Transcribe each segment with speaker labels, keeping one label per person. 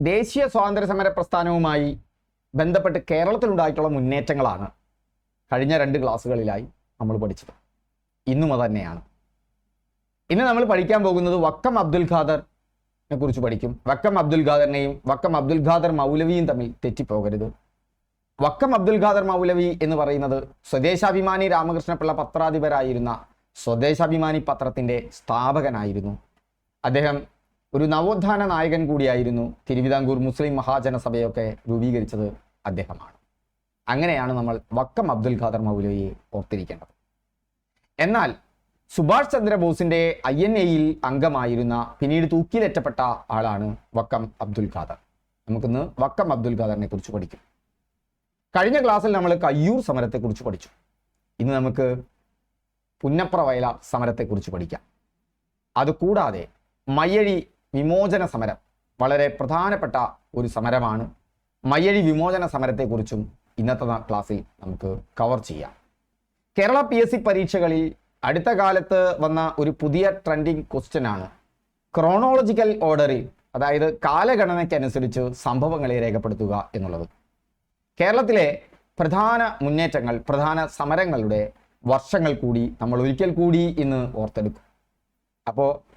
Speaker 1: ദേശീയ സ്വാതന്ത്ര്യ സമര പ്രസ്ഥാനവുമായി ബന്ധപ്പെട്ട് കേരളത്തിലുണ്ടായിട്ടുള്ള മുന്നേറ്റങ്ങളാണ് കഴിഞ്ഞ രണ്ട് ക്ലാസ്സുകളിലായി നമ്മൾ പഠിച്ചത്. ഇന്നും അത് തന്നെയാണ് ഇന്ന് നമ്മൾ പഠിക്കാൻ പോകുന്നത് വക്കം അബ്ദുൽ ഖാദറിനെ കുറിച്ച് പഠിക്കും. വക്കം അബ്ദുൽ ഖാദറിനെയും വക്കം അബ്ദുൽ ഖാദർ മൗലവിയും തമ്മിൽ തെറ്റിപ്പോകരുത്. വക്കം അബ്ദുൽ ഖാദർ മൗലവി എന്ന് പറയുന്നത് സ്വദേശാഭിമാനി രാമകൃഷ്ണപിള്ള പത്രാധിപരായിരുന്ന സ്വദേശാഭിമാനി പത്രത്തിന്റെ സ്ഥാപകനായിരുന്നു. അദ്ദേഹം ഒരു നവോത്ഥാന നായകൻ കൂടിയായിരുന്നു തിരുവിതാംകൂർ മുസ്ലിം മഹാജനസഭയൊക്കെ രൂപീകരിച്ചത് അദ്ദേഹമാണ്. അങ്ങനെയാണ് നമ്മൾ വക്കം അബ്ദുൽ ഖാദർ മൗലവിയെ ഓർത്തിരിക്കേണ്ടത്. എന്നാൽ സുഭാഷ് ചന്ദ്രബോസിന്റെ ഐ എൻ എയിൽ അംഗമായിരുന്ന പിന്നീട് തൂക്കിലേറ്റപ്പെട്ട ആളാണ് വക്കം അബ്ദുൽ ഖാദർ. നമുക്കിന്ന് വക്കം അബ്ദുൽ ഖാദറിനെ കുറിച്ച് പഠിക്കും. കഴിഞ്ഞ ക്ലാസ്സിൽ നമ്മൾ കയ്യൂർ സമരത്തെക്കുറിച്ച് പഠിച്ചു. ഇന്ന് നമുക്ക് പുന്നപ്ര വയലാർ സമരത്തെക്കുറിച്ച് പഠിക്കാം. അതുകൂടാതെ മയ്യഴി വിമോചന സമരം വളരെ പ്രധാനപ്പെട്ട ഒരു സമരമാണ്. മയ്യഴി വിമോചന സമരത്തെക്കുറിച്ചും ഇന്നത്തെ ക്ലാസ്സിൽ നമുക്ക് കവർ ചെയ്യാം. കേരള പി എസ് സി പരീക്ഷകളിൽ അടുത്ത കാലത്ത് വന്ന ഒരു പുതിയ ട്രെൻഡിങ് ക്വസ്റ്റ്യൻ ആണ്. ക്രോണോളജിക്കൽ ഓർഡറിൽ അതായത് കാലഗണനയ്ക്കനുസരിച്ച് സംഭവങ്ങളെ രേഖപ്പെടുത്തുക എന്നുള്ളത്. കേരളത്തിലെ പ്രധാന മുന്നേറ്റങ്ങൾ പ്രധാന സമരങ്ങളുടെ വർഷങ്ങൾ കൂടി നമ്മൾ ഒരിക്കൽ കൂടി ഇന്ന് ഓർത്തെടുക്കും. അപ്പോൾ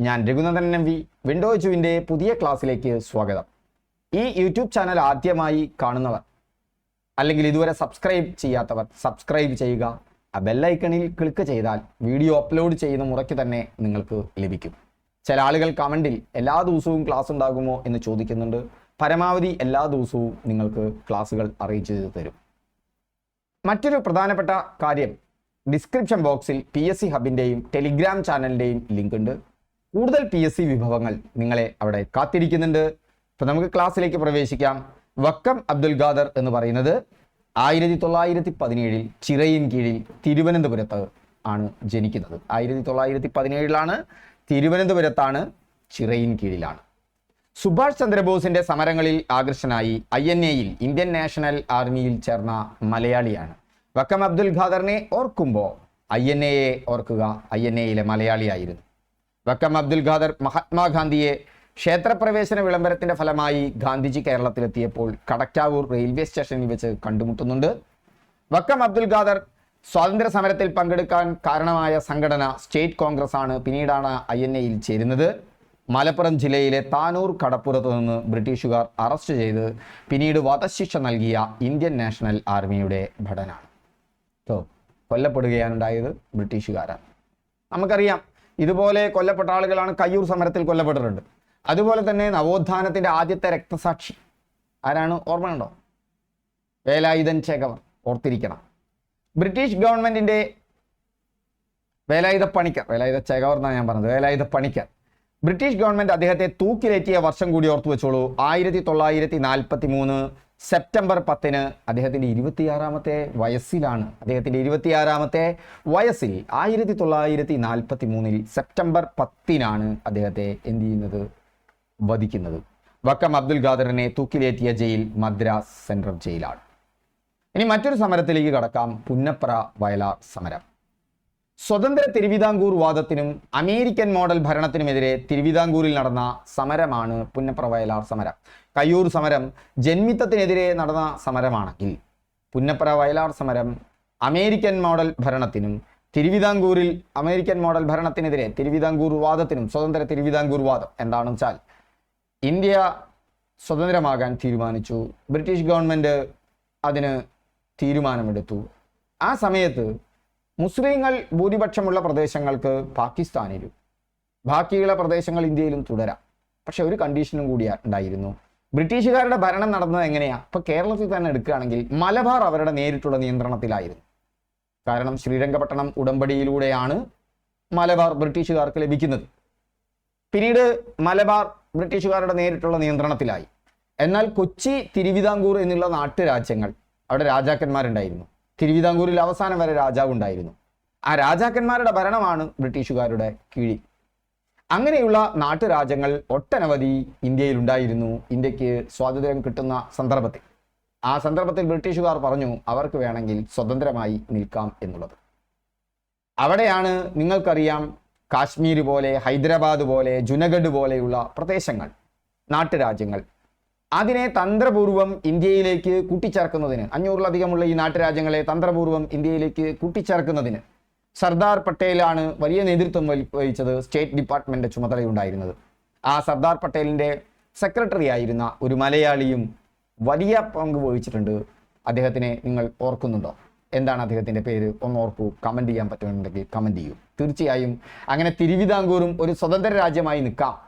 Speaker 1: ഞാൻ രഘുനന്ദൻ എം വി വിൻഡോ ജുവിന്റെ പുതിയ ക്ലാസ്സിലേക്ക് സ്വാഗതം. ഈ യൂട്യൂബ് ചാനൽ ആദ്യമായി കാണുന്നവർ അല്ലെങ്കിൽ ഇതുവരെ സബ്സ്ക്രൈബ് ചെയ്യാത്തവർ സബ്സ്ക്രൈബ് ചെയ്യുക. ആ ബെല്ലൈക്കണിൽ ക്ലിക്ക് ചെയ്താൽ വീഡിയോ അപ്ലോഡ് ചെയ്യുന്ന മുറയ്ക്ക് തന്നെ നിങ്ങൾക്ക് ലഭിക്കും. ചില ആളുകൾ കമന്റിൽ എല്ലാ ദിവസവും ക്ലാസ് ഉണ്ടാകുമോ എന്ന് ചോദിക്കുന്നുണ്ട്. പരമാവധി എല്ലാ ദിവസവും നിങ്ങൾക്ക് ക്ലാസ്സുകൾ അറിയിച്ചു തരും. മറ്റൊരു പ്രധാനപ്പെട്ട കാര്യം ഡിസ്ക്രിപ്ഷൻ ബോക്സിൽ പി എസ് സി ഹബിന്റെയും ടെലിഗ്രാം ചാനലിന്റെയും ലിങ്ക് ഉണ്ട്. കൂടുതൽ പി എസ് സി വിഭവങ്ങൾ നിങ്ങളെ അവിടെ കാത്തിരിക്കുന്നുണ്ട്. അപ്പൊ നമുക്ക് ക്ലാസ്സിലേക്ക് പ്രവേശിക്കാം. വക്കം അബ്ദുൽ ഖാദർ എന്ന് പറയുന്നത് ആയിരത്തി തൊള്ളായിരത്തി പതിനേഴിൽ ചിറയിൻ കീഴിൽ തിരുവനന്തപുരത്ത് ആണ് ജനിക്കുന്നത്. ആയിരത്തി തൊള്ളായിരത്തി പതിനേഴിലാണ് തിരുവനന്തപുരത്താണ് ചിറയിൻ കീഴിലാണ്. സുഭാഷ് ചന്ദ്രബോസിന്റെ സമരങ്ങളിൽ ആകർഷനായി ഐ എൻ എയിൽ ഇന്ത്യൻ നാഷണൽ ആർമിയിൽ ചേർന്ന മലയാളിയാണ്. വക്കം അബ്ദുൽ ഖാദറിനെ ഓർക്കുമ്പോൾ ഐ എൻ എയെ ഓർക്കുക ഐ എൻ എയിലെ മലയാളിയായിരുന്നു. വക്കം അബ്ദുൽ ഖാദർ മഹാത്മാഗാന്ധിയെ ക്ഷേത്രപ്രവേശന വിളംബരത്തിന്റെ ഫലമായി ഗാന്ധിജി കേരളത്തിലെത്തിയപ്പോൾ കടക്കാവൂർ റെയിൽവേ സ്റ്റേഷനിൽ വെച്ച് കണ്ടുമുട്ടുന്നുണ്ട്. വക്കം അബ്ദുൽ ഖാദർ സ്വാതന്ത്ര്യ സമരത്തിൽ പങ്കെടുക്കാൻ കാരണമായ സംഘടന സ്റ്റേറ്റ് കോൺഗ്രസ് ആണ് പിന്നീടാണ് ഐ എൻ എയിൽ ചേരുന്നത്. മലപ്പുറം ജില്ലയിലെ താനൂർ കടപ്പുറത്ത് നിന്ന് ബ്രിട്ടീഷുകാർ അറസ്റ്റ് ചെയ്ത് പിന്നീട് വധശിക്ഷ നൽകിയ ഇന്ത്യൻ നാഷണൽ ആർമിയുടെ ഭടനാണ്. കൊല്ലപ്പെടുകയാണ് ഉണ്ടായത് ബ്രിട്ടീഷുകാരാണ്. നമുക്കറിയാം ഇതുപോലെ കൊല്ലപ്പെട്ട ആളുകളാണ് കയ്യൂർ സമരത്തിൽ കൊല്ലപ്പെട്ടിട്ടുണ്ട്. അതുപോലെ തന്നെ നവോത്ഥാനത്തിന്റെ ആദ്യത്തെ രക്തസാക്ഷി ആരാണ്? ഓർമ്മയുണ്ടോ? വേലായുധൻ ചേകവർ. ഓർത്തിരിക്കണം. ബ്രിട്ടീഷ് ഗവൺമെന്റിന്റെ വേലായുധ പണിക്കർ. വേലായുധ ചേകവർ എന്നാണ് ഞാൻ പറഞ്ഞത്. വേലായുധ പണിക്കർ. ബ്രിട്ടീഷ് ഗവൺമെന്റ് അദ്ദേഹത്തെ തൂക്കിലേറ്റിയ വർഷം കൂടി ഓർത്തു വെച്ചോളൂ. ആയിരത്തി തൊള്ളായിരത്തി നാൽപ്പത്തി മൂന്ന് സെപ്റ്റംബർ പത്തിന് അദ്ദേഹത്തിന്റെ ഇരുപത്തിയാറാമത്തെ വയസ്സിലാണ്. അദ്ദേഹത്തിന്റെ ഇരുപത്തിയാറാമത്തെ വയസ്സിൽ ആയിരത്തി തൊള്ളായിരത്തി നാൽപ്പത്തി മൂന്നിൽ സെപ്റ്റംബർ പത്തിനാണ് അദ്ദേഹത്തെ എന്ത് ചെയ്യുന്നത്? വധിക്കുന്നത്. വക്കം അബ്ദുൽ ഖാദറിനെ തൂക്കിലേറ്റിയ ജയിൽ മദ്രാസ് സെൻട്രൽ ജയിലാണ്. ഇനി മറ്റൊരു സമരത്തിലേക്ക് കടക്കാം. പുന്നപ്ര വയലാർ സമരം. സ്വതന്ത്ര തിരുവിതാംകൂർ വാദത്തിനും അമേരിക്കൻ മോഡൽ ഭരണത്തിനുമെതിരെ തിരുവിതാംകൂറിൽ നടന്ന സമരമാണ് പുന്നപ്ര വയലാർ സമരം. കയ്യൂർ സമരം ജന്മിത്തത്തിനെതിരെ നടന്ന സമരമാണെങ്കിൽ പുന്നപ്ര വയലാർ സമരം അമേരിക്കൻ മോഡൽ ഭരണത്തിനും തിരുവിതാംകൂറിൽ അമേരിക്കൻ മോഡൽ ഭരണത്തിനെതിരെ തിരുവിതാംകൂർ വാദത്തിനും സ്വതന്ത്ര തിരുവിതാംകൂർ വാദം എന്താണെന്ന് വെച്ചാൽ ഇന്ത്യ സ്വതന്ത്രമാകാൻ തീരുമാനിച്ചു. ബ്രിട്ടീഷ് ഗവൺമെന്റ് അതിന് തീരുമാനമെടുത്തു. ആ സമയത്ത് മുസ്ലിങ്ങൾ ഭൂരിപക്ഷമുള്ള പ്രദേശങ്ങൾക്ക് പാകിസ്ഥാനിലും ബാക്കിയുള്ള പ്രദേശങ്ങൾ ഇന്ത്യയിലും തുടരാം. പക്ഷെ ഒരു കണ്ടീഷനും കൂടി ഉണ്ടായിരുന്നു. ബ്രിട്ടീഷുകാരുടെ ഭരണം നടന്നത് എങ്ങനെയാ? ഇപ്പൊ കേരളത്തിൽ തന്നെ എടുക്കുകയാണെങ്കിൽ മലബാർ അവരുടെ നേരിട്ടുള്ള നിയന്ത്രണത്തിലായിരുന്നു. കാരണം ശ്രീരംഗപട്ടണം ഉടമ്പടിയിലൂടെയാണ് മലബാർ ബ്രിട്ടീഷുകാർക്ക് ലഭിക്കുന്നത്. പിന്നീട് മലബാർ ബ്രിട്ടീഷുകാരുടെ നേരിട്ടുള്ള നിയന്ത്രണത്തിലായി. എന്നാൽ കൊച്ചി തിരുവിതാംകൂർ എന്നുള്ള നാട്ടുരാജ്യങ്ങൾ അവിടെ രാജാക്കന്മാരുണ്ടായിരുന്നു. തിരുവിതാംകൂറിൽ അവസാനം വരെ രാജാവ് ഉണ്ടായിരുന്നു ആ രാജാക്കന്മാരുടെ ഭരണമാണ് ബ്രിട്ടീഷുകാരുടെ കീഴിൽ. അങ്ങനെയുള്ള നാട്ടുരാജ്യങ്ങൾ ഒട്ടനവധി ഇന്ത്യയിൽ ഉണ്ടായിരുന്നു ഇന്ത്യയ്ക്ക് സ്വാതന്ത്ര്യം കിട്ടുന്ന സന്ദർഭത്തിൽ. ആ സന്ദർഭത്തിൽ ബ്രിട്ടീഷുകാർ പറഞ്ഞു അവർക്ക് വേണമെങ്കിൽ സ്വതന്ത്രമായി നിൽക്കാം എന്നുള്ളത്. അവിടെയാണ് നിങ്ങൾക്കറിയാം കാശ്മീർ പോലെ ഹൈദരാബാദ് പോലെ ജുനഗഡ് പോലെയുള്ള പ്രദേശങ്ങൾ നാട്ടുരാജ്യങ്ങൾ. അതിനെ തന്ത്രപൂർവം ഇന്ത്യയിലേക്ക് കൂട്ടിച്ചേർക്കുന്നതിന് അഞ്ഞൂറിലധികമുള്ള ഈ നാട്ടുരാജ്യങ്ങളെ തന്ത്രപൂർവം ഇന്ത്യയിലേക്ക് കൂട്ടിച്ചേർക്കുന്നതിന് സർദാർ പട്ടേലാണ് വലിയ നേതൃത്വം വഹി- വഹിച്ചത് സ്റ്റേറ്റ് ഡിപ്പാർട്ട്മെന്റ് ചുമതലയുണ്ടായിരുന്നത്. ആ സർദാർ പട്ടേലിന്റെ സെക്രട്ടറി ആയിരുന്ന ഒരു മലയാളിയും വലിയ പങ്ക് വഹിച്ചിട്ടുണ്ട്. അദ്ദേഹത്തിനെ നിങ്ങൾ ഓർക്കുന്നുണ്ടോ? എന്താണ് അദ്ദേഹത്തിന്റെ പേര്? ഒന്ന് ഓർക്കൂ. കമന്റ് ചെയ്യാൻ പറ്റുന്നുണ്ടെങ്കിൽ കമന്റ് ചെയ്യൂ. തീർച്ചയായും അങ്ങനെ തിരുവിതാംകൂറും ഒരു സ്വതന്ത്ര രാജ്യമായി നിൽക്കാം.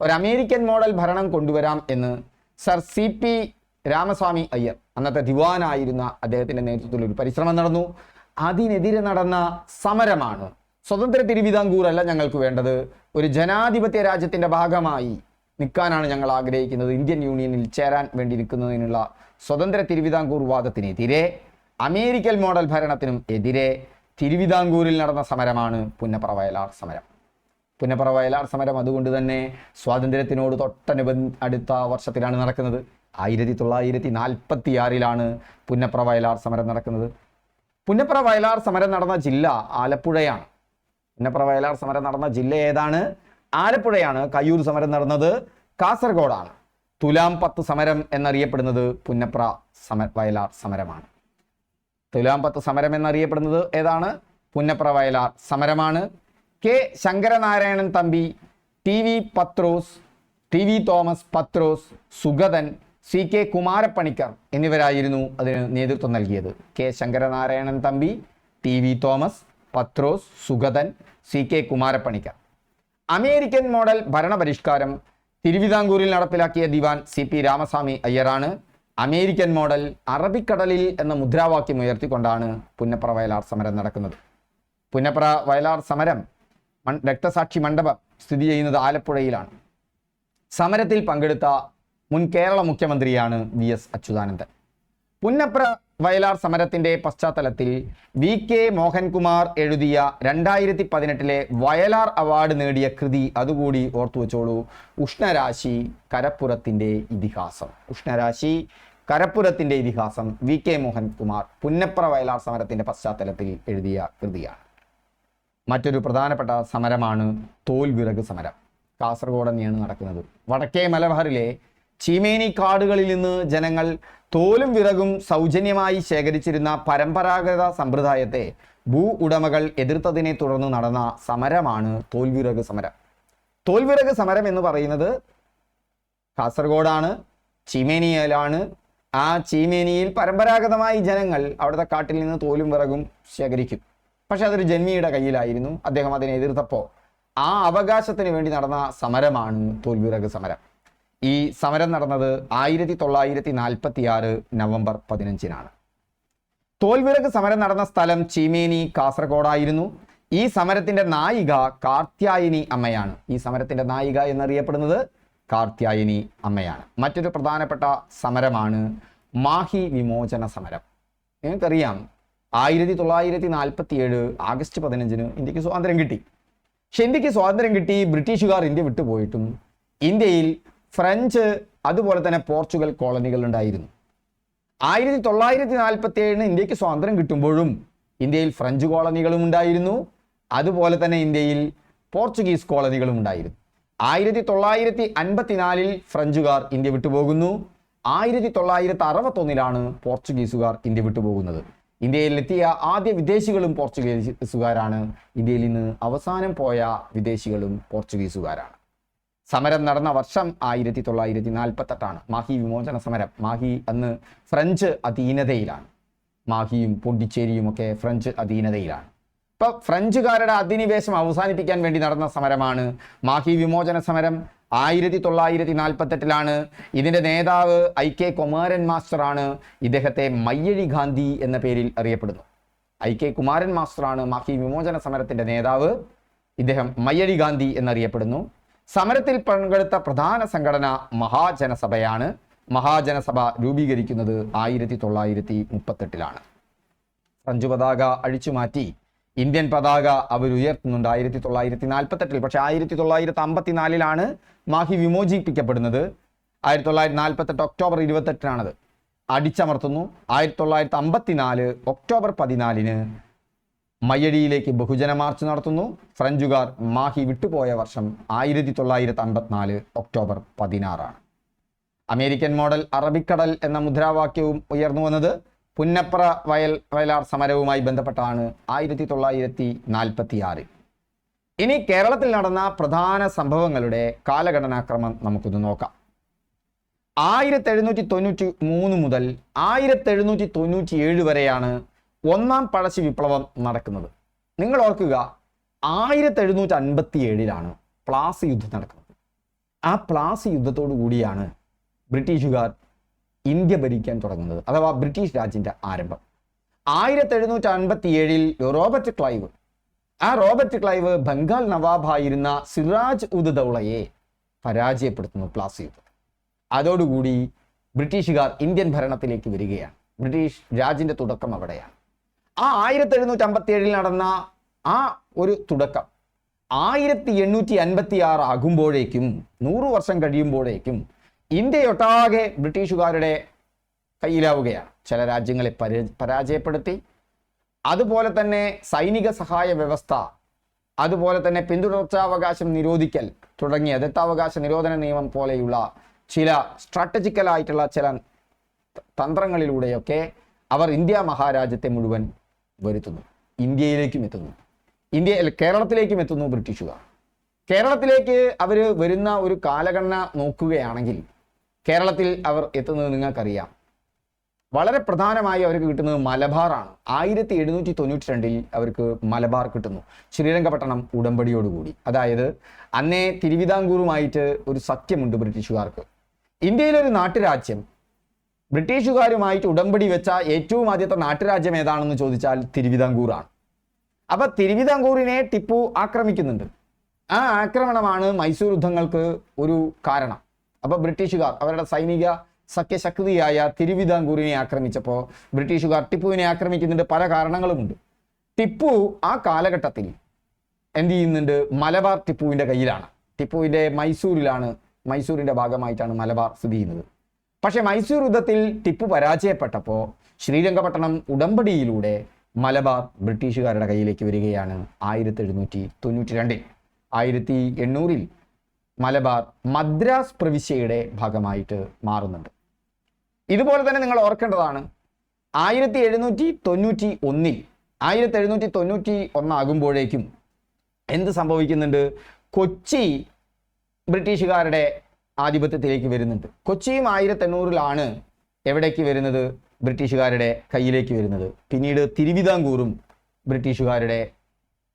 Speaker 1: ഒരു അമേരിക്കൻ മോഡൽ ഭരണം കൊണ്ടുവരാം എന്ന് sir C P Ramaswamy Iyer അന്നത്തെ ദിവാനായിരുന്ന അദ്ദേഹത്തിന്റെ നേതൃത്വത്തിൽ ഒരു പരിശ്രമം നടന്നു. അതിനെതിരെ നടന്ന സമരമാണ്. സ്വതന്ത്ര തിരുവിതാംകൂർ അല്ല ഞങ്ങൾക്ക് വേണ്ടത്. ഒരു ജനാധിപത്യ രാജ്യത്തിന്റെ ഭാഗമായി നിൽക്കാനാണ് ഞങ്ങൾ ആഗ്രഹിക്കുന്നത്. ഇന്ത്യൻ യൂണിയനിൽ ചേരാൻ വേണ്ടി നിൽക്കുന്നതിനുള്ള സ്വതന്ത്ര തിരുവിതാംകൂർ വാദത്തിനെതിരെ അമേരിക്കൻ മോഡൽ ഭരണത്തിനും എതിരെ തിരുവിതാംകൂറിൽ നടന്ന സമരമാണ് പുന്നപ്ര വയലാർ സമരം. പുന്നപ്ര വയലാർ സമരം അതുകൊണ്ട് തന്നെ സ്വാതന്ത്ര്യത്തിനോട് തൊട്ടനുബന്ധ അടുത്ത വർഷത്തിലാണ് നടക്കുന്നത്. ആയിരത്തി തൊള്ളായിരത്തി നാൽപ്പത്തി ആറിലാണ് പുന്നപ്ര വയലാർ സമരം നടക്കുന്നത്. പുന്നപ്ര വയലാർ സമരം നടന്ന ജില്ല ആലപ്പുഴയാണ്. പുന്നപ്ര വയലാർ സമരം നടന്ന ജില്ല ഏതാണ്? ആലപ്പുഴയാണ് കയ്യൂർ സമരം നടന്നത്. കാസർഗോഡാണ്. തുലാം പത്ത് സമരം എന്നറിയപ്പെടുന്നത് പുന്നപ്ര സമ വയലാർ സമരമാണ്. തുലാം പത്ത് സമരം എന്നറിയപ്പെടുന്നത് ഏതാണ്? പുന്നപ്ര വയലാർ സമരമാണ്. K Sankaranarayanan Thampi T V Pathrose T V Thomas Pathrose Sugathan C K Kumarappanicker എന്നിവരായിരുന്നു അതിന് നേതൃത്വം നൽകിയത്. K Sankaranarayanan Thampi T V Thomas Pathrose Sugathan C K Kumarappanicker. American model ഭരണപരിഷ്കാരം തിരുവിതാംകൂറിൽ നടപ്പിലാക്കിയ ദിവാൻ സി പി രാമസ്വാമി അയ്യറാണ്. അമേരിക്കൻ മോഡൽ അറബിക്കടലിൽ എന്ന മുദ്രാവാക്യം ഉയർത്തിക്കൊണ്ടാണ് പുന്നപ്ര വയലാർ സമരം നടക്കുന്നത്. പുന്നപ്ര വയലാർ സമരം രക്തസാക്ഷി മണ്ഡപം സ്ഥിതി ചെയ്യുന്നത് ആലപ്പുഴയിലാണ്. സമരത്തിൽ പങ്കെടുത്ത മുൻ കേരള മുഖ്യമന്ത്രിയാണ് വി എസ് അച്യുതാനന്ദൻ. പുന്നപ്ര വയലാർ സമരത്തിന്റെ പശ്ചാത്തലത്തിൽ വി കെ മോഹൻകുമാർ എഴുതിയ രണ്ടായിരത്തി പതിനെട്ടിലെ വയലാർ അവാർഡ് നേടിയ കൃതി അതുകൂടി ഓർത്തു വെച്ചോളൂ. ഉഷ്ണരാശി കരപ്പുറത്തിന്റെ ഇതിഹാസം. ഉഷ്ണരാശി കരപ്പുരത്തിന്റെ ഇതിഹാസം വി കെ മോഹൻകുമാർ പുന്നപ്ര വയലാർ സമരത്തിന്റെ പശ്ചാത്തലത്തിൽ എഴുതിയ കൃതിയാണ്. മറ്റൊരു പ്രധാനപ്പെട്ട സമരമാണ് തോൽവിറക് സമരം. കാസർഗോഡ് തന്നെയാണ് നടക്കുന്നത്. വടക്കേ മലബാറിലെ ചീമേനി കാടുകളിൽ നിന്ന് ജനങ്ങൾ തോലും വിറകും സൗജന്യമായി ശേഖരിച്ചിരുന്ന പരമ്പരാഗത സമ്പ്രദായത്തെ ഭൂ ഉടമകൾ എതിർത്തതിനെ തുടർന്ന് നടന്ന സമരമാണ് തോൽവിറക് സമരം. തോൽവിറക് സമരം എന്ന് പറയുന്നത് കാസർഗോഡാണ് ചീമേനിയിലാണ്. ആ ചീമേനിയിൽ പരമ്പരാഗതമായി ജനങ്ങൾ അവിടുത്തെ കാട്ടിൽ നിന്ന് തോലും വിറകും ശേഖരിക്കും. പക്ഷെ അതൊരു ജന്മിയുടെ കയ്യിലായിരുന്നു. അദ്ദേഹം അതിനെ എതിർത്തപ്പോൾ ആ അവകാശത്തിന് വേണ്ടി നടന്ന സമരമാണ് തോൽവിറക് സമരം. ഈ സമരം നടന്നത് ആയിരത്തി തൊള്ളായിരത്തി നാൽപ്പത്തി ആറ് നവംബർ പതിനഞ്ചിനാണ്. തോൽവിറക്ക് സമരം നടന്ന സ്ഥലം ചീമേനി കാസർഗോഡായിരുന്നു. ഈ സമരത്തിന്റെ നായിക കാർത്യായനി അമ്മയാണ്. ഈ സമരത്തിന്റെ നായിക എന്നറിയപ്പെടുന്നത് കാർത്യായനി അമ്മയാണ്. മറ്റൊരു പ്രധാനപ്പെട്ട സമരമാണ് മാഹി വിമോചന സമരം. നിങ്ങൾക്കറിയാം ആയിരത്തി തൊള്ളായിരത്തി നാൽപ്പത്തി ഏഴ് ആഗസ്റ്റ് പതിനഞ്ചിന് ഇന്ത്യയ്ക്ക് സ്വാതന്ത്ര്യം കിട്ടി. പക്ഷെ ഇന്ത്യയ്ക്ക് സ്വാതന്ത്ര്യം കിട്ടി ബ്രിട്ടീഷുകാർ ഇന്ത്യ വിട്ടുപോയിട്ടും ഇന്ത്യയിൽ ഫ്രഞ്ച് അതുപോലെ തന്നെ പോർച്ചുഗൽ കോളനികൾ ഉണ്ടായിരുന്നു. ആയിരത്തി തൊള്ളായിരത്തി നാൽപ്പത്തി ഏഴിന് ഇന്ത്യയ്ക്ക് സ്വാതന്ത്ര്യം കിട്ടുമ്പോഴും ഇന്ത്യയിൽ ഫ്രഞ്ച് കോളനികളും ഉണ്ടായിരുന്നു. അതുപോലെ തന്നെ ഇന്ത്യയിൽ പോർച്ചുഗീസ് കോളനികളും ഉണ്ടായിരുന്നു. ആയിരത്തി തൊള്ളായിരത്തി അൻപത്തിനാലിൽ ഫ്രഞ്ചുകാർ ഇന്ത്യ വിട്ടുപോകുന്നു. ആയിരത്തി തൊള്ളായിരത്തി അറുപത്തൊന്നിലാണ് പോർച്ചുഗീസുകാർ ഇന്ത്യ വിട്ടുപോകുന്നത്. ഇന്ത്യയിൽ എത്തിയ ആദ്യ വിദേശികളും പോർച്ചുഗീസുകാരാണ്. ഇന്ത്യയിൽ നിന്ന് അവസാനം പോയ വിദേശികളും പോർച്ചുഗീസുകാരാണ്. സമരം നടന്ന വർഷം ആയിരത്തി തൊള്ളായിരത്തി നാൽപ്പത്തെട്ടാണ് മാഹി വിമോചന സമരം. മാഹി അന്ന് ഫ്രഞ്ച് അധീനതയിലാണ്. മാഹിയും പോണ്ടിച്ചേരിയും ഒക്കെ ഫ്രഞ്ച് അധീനതയിലാണ്. ഇപ്പൊ ഫ്രഞ്ചുകാരുടെ അധിനിവേശം അവസാനിപ്പിക്കാൻ വേണ്ടി നടന്ന സമരമാണ് മാഹി വിമോചന സമരം. ആയിരത്തി തൊള്ളായിരത്തി നാൽപ്പത്തെട്ടിലാണ് ഇതിന്റെ നേതാവ് ഐ കെ കുമാരൻ മാസ്റ്ററാണ് ഇദ്ദേഹത്തെ മയ്യഴി ഗാന്ധി എന്ന പേരിൽ അറിയപ്പെടുന്നു. ഐ കെ കുമാരൻ മാസ്റ്ററാണ് മാഹി വിമോചന സമരത്തിന്റെ നേതാവ്. ഇദ്ദേഹം മയ്യഴി ഗാന്ധി എന്നറിയപ്പെടുന്നു. സമരത്തിൽ പങ്കെടുത്ത പ്രധാന സംഘടന മഹാജനസഭയാണ്. മഹാജനസഭ രൂപീകരിക്കുന്നത് ആയിരത്തി തൊള്ളായിരത്തി മുപ്പത്തെട്ടിലാണ് ഫ്രഞ്ച് പതാക അഴിച്ചുമാറ്റി ഇന്ത്യൻ പതാക അവർ ഉയർത്തുന്നുണ്ട് ആയിരത്തി തൊള്ളായിരത്തി നാൽപ്പത്തെട്ടിൽ പക്ഷേ ആയിരത്തി തൊള്ളായിരത്തി അമ്പത്തിനാലിലാണ് മാഹി വിമോചിപ്പിക്കപ്പെടുന്നത്. ആയിരത്തി തൊള്ളായിരത്തി നാൽപ്പത്തെട്ട് ഒക്ടോബർ ഇരുപത്തെട്ടിനാണത്. അടിച്ചമർത്തുന്നു. ആയിരത്തി തൊള്ളായിരത്തി അമ്പത്തിനാല് ഒക്ടോബർ പതിനാലിന് മയ്യഴിയിലേക്ക് ബഹുജന മാർച്ച് നടത്തുന്നു. ഫ്രഞ്ചുകാർ മാഹി വിട്ടുപോയ വർഷം ആയിരത്തി തൊള്ളായിരത്തി അൻപത്തിനാല് ഒക്ടോബർ പതിനാറാണ്. അമേരിക്കൻ മോഡൽ അറബിക്കടൽ എന്ന മുദ്രാവാക്യവും ഉയർന്നു വന്നത് പുന്നപ്ര വയൽ വയലാർ സമരവുമായി ബന്ധപ്പെട്ടാണ് ആയിരത്തി തൊള്ളായിരത്തി നാൽപ്പത്തി ആറ് ഇനി കേരളത്തിൽ നടന്ന പ്രധാന സംഭവങ്ങളുടെ കാലഘടനാക്രമം നമുക്കൊന്ന് നോക്കാം. ആയിരത്തി എഴുന്നൂറ്റി തൊണ്ണൂറ്റി മൂന്ന് മുതൽ ആയിരത്തി എഴുന്നൂറ്റി തൊണ്ണൂറ്റി ഏഴ് വരെയാണ് ഒന്നാം പഴശ്ശി വിപ്ലവം നടക്കുന്നത്. നിങ്ങൾ ഓർക്കുക ആയിരത്തി എഴുന്നൂറ്റി അൻപത്തി ഏഴിലാണ് പ്ലാസി യുദ്ധം നടക്കുന്നത്. ആ പ്ലാസി യുദ്ധത്തോടു കൂടിയാണ് ബ്രിട്ടീഷുകാർ ഇന്ത്യ ഭരിക്കാൻ തുടങ്ങുന്നത് അഥവാ ബ്രിട്ടീഷ് രാജ്യന്റെ ആരംഭം. ആയിരത്തി എഴുന്നൂറ്റി അൻപത്തി ഏഴിൽ റോബർട്ട് ക്ലൈവ് ആ റോബർട്ട് ക്ലൈവ് ബംഗാൾ നവാബായിരുന്ന സിറാജ് ഉദ് ദൗളയെ പരാജയപ്പെടുത്തുന്നു പ്ലാസി യുദ്ധം. അതോടുകൂടി ബ്രിട്ടീഷുകാർ ഇന്ത്യൻ ഭരണത്തിലേക്ക് വരികയാണ്. ബ്രിട്ടീഷ് രാജിന്റെ തുടക്കം അവിടെയാണ്. ആ ആയിരത്തി എഴുന്നൂറ്റി അമ്പത്തി ഏഴിൽ നടന്ന ആ ഒരു തുടക്കം ആയിരത്തി എണ്ണൂറ്റി അൻപത്തി ആറ് ആകുമ്പോഴേക്കും നൂറ് വർഷം കഴിയുമ്പോഴേക്കും ഇന്ത്യയൊട്ടാകെ ബ്രിട്ടീഷുകാരുടെ കയ്യിലാവുകയാണ്. ചില രാജ്യങ്ങളെ പരാജയപ്പെടുത്തി. അതുപോലെ തന്നെ സൈനിക സഹായ വ്യവസ്ഥ അതുപോലെ തന്നെ പിന്തുടർച്ചാവകാശം നിരോധിക്കൽ തുടങ്ങിയ ദത്താവകാശ നിരോധന നിയമം പോലെയുള്ള ചില സ്ട്രാറ്റജിക്കലായിട്ടുള്ള ചില തന്ത്രങ്ങളിലൂടെയൊക്കെ അവർ ഇന്ത്യ മഹാരാജ്യത്തെ മുഴുവൻ വരുത്തുന്നു. ഇന്ത്യയിലേക്കും എത്തുന്നു. ഇന്ത്യ കേരളത്തിലേക്കും എത്തുന്നു ബ്രിട്ടീഷുകാർ. കേരളത്തിലേക്ക് അവർ വരുന്ന ഒരു കാലഗണന നോക്കുകയാണെങ്കിൽ കേരളത്തിൽ അവർ എത്തുന്നത് നിങ്ങൾക്കറിയാം. വളരെ പ്രധാനമായി അവർക്ക് കിട്ടുന്നത് മലബാറാണ്. ആയിരത്തി എഴുന്നൂറ്റി തൊണ്ണൂറ്റി രണ്ടിൽ അവർക്ക് മലബാർ കിട്ടുന്നു. ശ്രീരംഗപട്ടണം ഉടമ്പടിയോടുകൂടി. അതായത് അന്നേ തിരുവിതാംകൂറുമായിട്ട് ഒരു സഖ്യമുണ്ട് ബ്രിട്ടീഷുകാർക്ക്. ഇന്ത്യയിലൊരു നാട്ടുരാജ്യം ബ്രിട്ടീഷുകാരുമായിട്ട് ഉടമ്പടി വെച്ച ഏറ്റവും ആദ്യത്തെ നാട്ടുരാജ്യം ഏതാണെന്ന് ചോദിച്ചാൽ തിരുവിതാംകൂറാണ്. അപ്പൊ തിരുവിതാംകൂറിനെ ടിപ്പു ആക്രമിക്കുന്നുണ്ട്. ആ ആക്രമണമാണ് മൈസൂർ യുദ്ധങ്ങൾക്ക് ഒരു കാരണം. അപ്പൊ ബ്രിട്ടീഷുകാർ അവരുടെ സൈനിക സഖ്യശക്തിയായ തിരുവിതാംകൂറിനെ ആക്രമിച്ചപ്പോൾ ബ്രിട്ടീഷുകാർ ടിപ്പുവിനെ ആക്രമിക്കുന്നുണ്ട് പല കാരണങ്ങളുമുണ്ട്. ടിപ്പു ആ കാലഘട്ടത്തിൽ എന്ത് ചെയ്യുന്നുണ്ട്? മലബാർ ടിപ്പുവിന്റെ കയ്യിലാണ്. ടിപ്പുവിന്റെ മൈസൂരിലാണ് മൈസൂരിന്റെ ഭാഗമായിട്ടാണ് മലബാർ സ്ഥിതി ചെയ്യുന്നത്. പക്ഷേ മൈസൂർ യുദ്ധത്തിൽ ടിപ്പു പരാജയപ്പെട്ടപ്പോൾ ശ്രീരംഗപട്ടണം ഉടമ്പടിയിലൂടെ മലബാർ ബ്രിട്ടീഷുകാരുടെ കയ്യിലേക്ക് വരികയാണ് ആയിരത്തി എഴുന്നൂറ്റി തൊണ്ണൂറ്റി രണ്ടിൽ ആയിരത്തി എണ്ണൂറിൽ മലബാർ മദ്രാസ് പ്രവിശ്യയുടെ ഭാഗമായിട്ട് മാറുന്നുണ്ട്. ഇതുപോലെ തന്നെ നിങ്ങൾ ഓർക്കേണ്ടതാണ് ആയിരത്തി എഴുന്നൂറ്റി തൊണ്ണൂറ്റി ഒന്നിൽ ആയിരത്തി എഴുന്നൂറ്റി തൊണ്ണൂറ്റി ഒന്നാകുമ്പോഴേക്കും എന്ത് സംഭവിക്കുന്നുണ്ട്? കൊച്ചി ബ്രിട്ടീഷുകാരുടെ ആധിപത്യത്തിലേക്ക് വരുന്നുണ്ട്. കൊച്ചിയും ആയിരത്തി എണ്ണൂറിലാണ് എവിടേക്ക് വരുന്നത്? ബ്രിട്ടീഷുകാരുടെ കയ്യിലേക്ക് വരുന്നത്. പിന്നീട് തിരുവിതാംകൂറും ബ്രിട്ടീഷുകാരുടെ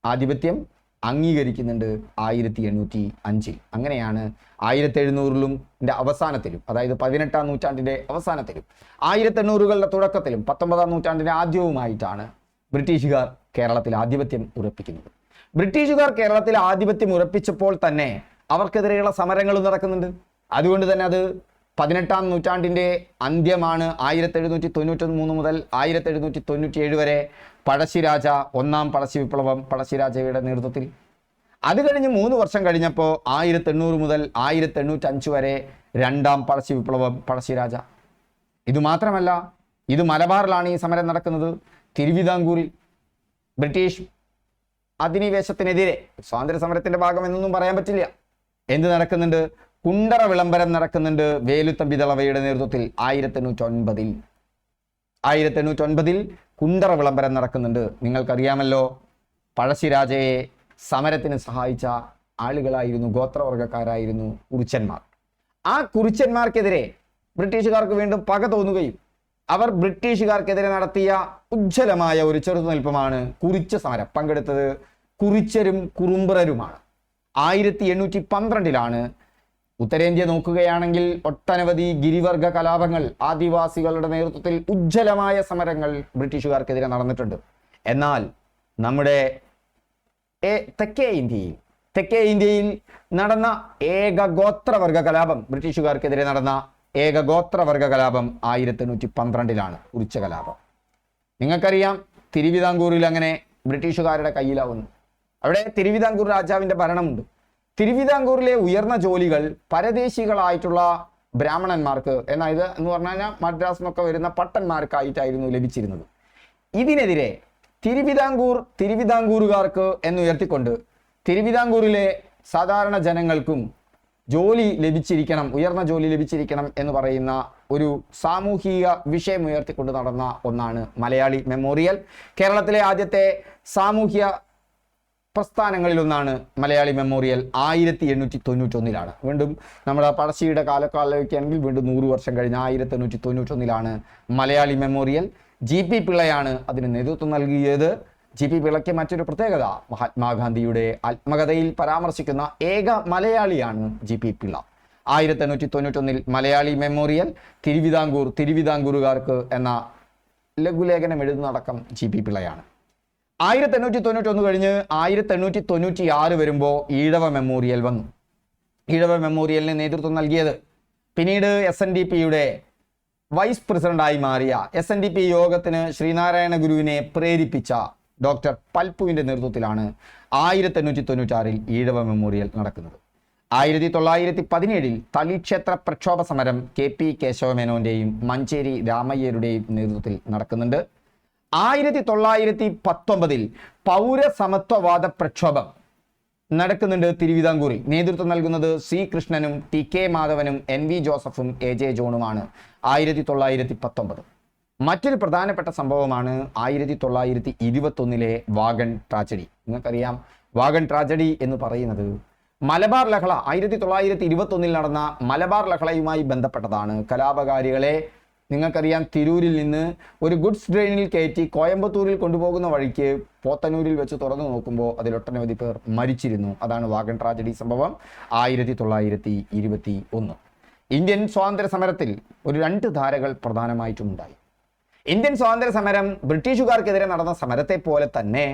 Speaker 1: ആധിപത്യം അംഗീകരിക്കുന്നുണ്ട് ആയിരത്തി എണ്ണൂറ്റി അഞ്ചിൽ അങ്ങനെയാണ് ആയിരത്തി എഴുന്നൂറിലും അവസാനത്തിലും അതായത് പതിനെട്ടാം നൂറ്റാണ്ടിന്റെ അവസാനത്തിലും ആയിരത്തി എണ്ണൂറുകളുടെ തുടക്കത്തിലും പത്തൊമ്പതാം നൂറ്റാണ്ടിന്റെ ആദ്യവുമായിട്ടാണ് ബ്രിട്ടീഷുകാർ കേരളത്തിൽ ആധിപത്യം ഉറപ്പിക്കുന്നത്. ബ്രിട്ടീഷുകാർ കേരളത്തിൽ ആധിപത്യം ഉറപ്പിച്ചപ്പോൾ തന്നെ അവർക്കെതിരെയുള്ള സമരങ്ങളും നടക്കുന്നുണ്ട്. അതുകൊണ്ട് തന്നെ അത് പതിനെട്ടാം നൂറ്റാണ്ടിന്റെ അന്ത്യമാണ് ആയിരത്തി എഴുന്നൂറ്റി തൊണ്ണൂറ്റി മൂന്ന് മുതൽ ആയിരത്തി എഴുന്നൂറ്റി തൊണ്ണൂറ്റി ഏഴ് വരെ പഴശ്ശിരാജ ഒന്നാം പഴശ്ശി വിപ്ലവം പഴശ്ശിരാജയുടെ നേതൃത്വത്തിൽ. അത് കഴിഞ്ഞ് മൂന്ന് വർഷം കഴിഞ്ഞപ്പോൾ ആയിരത്തി എണ്ണൂറ് മുതൽ ആയിരത്തി എണ്ണൂറ്റി അഞ്ച് വരെ രണ്ടാം പഴശ്ശി വിപ്ലവം പഴശ്ശിരാജ ഇത് മാത്രമല്ല ഇത് മലബാറിലാണ് ഈ സമരം നടക്കുന്നത്. തിരുവിതാംകൂറിൽ ബ്രിട്ടീഷ് അധിനിവേശത്തിനെതിരെ സ്വാതന്ത്ര്യ സമരത്തിന്റെ ഭാഗം എന്നൊന്നും പറയാൻ പറ്റില്ല. എന്ത് നടക്കുന്നുണ്ട്? കുണ്ടറ വിളംബരം നടക്കുന്നുണ്ട് വേലുത്തമ്പി ദളവയുടെ നേതൃത്വത്തിൽ ആയിരത്തി എണ്ണൂറ്റി ഒൻപതിൽ ആയിരത്തി എണ്ണൂറ്റി ഒൻപതിൽ കുണ്ടറ വിളംബരം നടക്കുന്നുണ്ട്. നിങ്ങൾക്കറിയാമല്ലോ പഴശ്ശിരാജയെ സമരത്തിന് സഹായിച്ച ആളുകളായിരുന്നു ഗോത്രവർഗക്കാരായിരുന്നു കുറിച്ചന്മാർ. ആ കുറിച്ചന്മാർക്കെതിരെ ബ്രിട്ടീഷുകാർക്ക് വീണ്ടും പക തോന്നുകയും അവർ ബ്രിട്ടീഷുകാർക്കെതിരെ നടത്തിയ ഉജ്ജ്വലമായ ഒരു ചെറുത്തുനിൽപ്പമാണ് കുറിച്ച സമരം. പങ്കെടുത്തത് കുറിച്ചരും കുറുമ്പറരുമാണ് ആയിരത്തി എണ്ണൂറ്റി പന്ത്രണ്ടിലാണ് ഉത്തരേന്ത്യ നോക്കുകയാണെങ്കിൽ ഒട്ടനവധി ഗിരിവർഗ കലാപങ്ങൾ ആദിവാസികളുടെ നേതൃത്വത്തിൽ ഉജ്ജ്വലമായ സമരങ്ങൾ ബ്രിട്ടീഷുകാർക്കെതിരെ നടന്നിട്ടുണ്ട്. എന്നാൽ നമ്മുടെ തെക്കേ ഇന്ത്യയിൽ തെക്കേ ഇന്ത്യയിൽ നടന്ന ഏക ഗോത്രവർഗ കലാപം ബ്രിട്ടീഷുകാർക്കെതിരെ നടന്ന ഏക ഗോത്രവർഗ കലാപം ആയിരത്തി എണ്ണൂറ്റി പന്ത്രണ്ടിലാണ് ഉറിച്ച കലാപം നിങ്ങൾക്കറിയാം തിരുവിതാംകൂറിൽ അങ്ങനെ ബ്രിട്ടീഷുകാരുടെ കയ്യിലാവുന്നു. അവിടെ തിരുവിതാംകൂർ രാജാവിന്റെ ഭരണമുണ്ട്. തിരുവിതാംകൂറിലെ ഉയർന്ന ജോലികൾ പരദേശികളായിട്ടുള്ള ബ്രാഹ്മണന്മാർക്ക് എന്നാൽ ഇത് എന്ന് പറഞ്ഞു കഴിഞ്ഞാൽ മദ്രാസ് എന്നൊക്കെ വരുന്ന പട്ടന്മാർക്കായിട്ടായിരുന്നു ലഭിച്ചിരുന്നത്. ഇതിനെതിരെ തിരുവിതാംകൂർ തിരുവിതാംകൂറുകാർക്ക് എന്നുയർത്തിക്കൊണ്ട് തിരുവിതാംകൂറിലെ സാധാരണ ജനങ്ങൾക്കും ജോലി ലഭിച്ചിരിക്കണം ഉയർന്ന ജോലി ലഭിച്ചിരിക്കണം എന്ന് പറയുന്ന ഒരു സാമൂഹിക വിഷയം ഉയർത്തിക്കൊണ്ട് നടന്ന ഒന്നാണ് മലയാളി മെമ്മോറിയൽ. കേരളത്തിലെ ആദ്യത്തെ സാമൂഹ്യ പ്രസ്ഥാനങ്ങളിലൊന്നാണ് മലയാളി മെമ്മോറിയൽ ആയിരത്തി എണ്ണൂറ്റി തൊണ്ണൂറ്റൊന്നിലാണ് വീണ്ടും നമ്മുടെ പഴശ്ശിയുടെ കാലക്കാലൊക്കെയാണെങ്കിൽ വീണ്ടും നൂറ് വർഷം കഴിഞ്ഞ് ആയിരത്തി എണ്ണൂറ്റി തൊണ്ണൂറ്റൊന്നിലാണ് മലയാളി മെമ്മോറിയൽ. ജി പി പിള്ളയാണ് അതിന് നേതൃത്വം നൽകിയത്. ജി പി പിള്ളയ്ക്ക് മറ്റൊരു പ്രത്യേകത മഹാത്മാഗാന്ധിയുടെ ആത്മകഥയിൽ പരാമർശിക്കുന്ന ഏക മലയാളിയാണ് ജി പി പിള്ള. ആയിരത്തി എണ്ണൂറ്റി തൊണ്ണൂറ്റൊന്നിൽ മലയാളി മെമ്മോറിയൽ തിരുവിതാംകൂർ തിരുവിതാംകൂറുകാർക്ക് എന്ന ലഘുലേഖനം എഴുതുന്നടക്കം ജി പി പിള്ളയാണ്. ആയിരത്തി എണ്ണൂറ്റി തൊണ്ണൂറ്റി ഒന്ന് കഴിഞ്ഞ് ആയിരത്തി എണ്ണൂറ്റി തൊണ്ണൂറ്റി ആറ് വരുമ്പോൾ ഈഴവ മെമ്മോറിയൽ വന്നു. ഈഴവ മെമ്മോറിയലിന് നേതൃത്വം നൽകിയത് പിന്നീട് എസ് എൻ ഡി പിയുടെ വൈസ് പ്രസിഡന്റായി മാറിയ എസ് എൻ ഡി പി യോഗത്തിന് ശ്രീനാരായണ ഗുരുവിനെ പ്രേരിപ്പിച്ച ഡോക്ടർ പൽപ്പുവിന്റെ നേതൃത്വത്തിലാണ് ആയിരത്തി എണ്ണൂറ്റി തൊണ്ണൂറ്റാറിൽ ഈഴവ മെമ്മോറിയൽ നടക്കുന്നത്. ആയിരത്തി തൊള്ളായിരത്തി പതിനേഴിൽ തളിക്ഷേത്ര പ്രക്ഷോഭ സമരം കെ പി കേശവമേനോന്റെയും മഞ്ചേരി രാമയ്യരുടെയും നേതൃത്വത്തിൽ നടക്കുന്നുണ്ട്. ആയിരത്തി തൊള്ളായിരത്തി പത്തൊമ്പതിൽ പൗരസമത്വവാദ പ്രക്ഷോഭം നടക്കുന്നുണ്ട് തിരുവിതാംകൂറിൽ. നേതൃത്വം നൽകുന്നത് സി കൃഷ്ണനും ടി കെ മാധവനും എൻ വി ജോസഫും എ ജെ ജോണുമാണ്. ആയിരത്തി തൊള്ളായിരത്തി പത്തൊമ്പത് മറ്റൊരു പ്രധാനപ്പെട്ട സംഭവമാണ് ആയിരത്തി തൊള്ളായിരത്തി ഇരുപത്തൊന്നിലെ വാഗൺ ട്രാജഡി. നിങ്ങൾക്കറിയാം വാഗൺ ട്രാജഡി എന്ന് പറയുന്നത് മലബാർ ലഹള ആയിരത്തി തൊള്ളായിരത്തി ഇരുപത്തൊന്നിൽ നടന്ന മലബാർ ലഹളയുമായി ബന്ധപ്പെട്ടതാണ്. കലാപകാരികളെ നിങ്ങൾക്കറിയാം തിരൂരിൽ നിന്ന് ഒരു ഗുഡ്സ് ട്രെയിനിൽ കയറ്റി കോയമ്പത്തൂരിൽ കൊണ്ടുപോകുന്ന വഴിക്ക് പോത്തനൂരിൽ വെച്ച് തുറന്നു നോക്കുമ്പോൾ അതിലൊട്ടനവധി പേർ മരിച്ചിരുന്നു. അതാണ് വാഗൺ ട്രാജഡി സംഭവം. ആയിരത്തി തൊള്ളായിരത്തി ഇരുപത്തി ഒന്ന് ഇന്ത്യൻ സ്വാതന്ത്ര്യ സമരത്തിൽ ഒരു രണ്ട് ധാരകൾ പ്രധാനമായിട്ടും ഉണ്ടായി ഇന്ത്യൻ സ്വാതന്ത്ര്യ സമരം ബ്രിട്ടീഷുകാർക്കെതിരെ നടന്ന സമരത്തെ പോലെ തന്നെ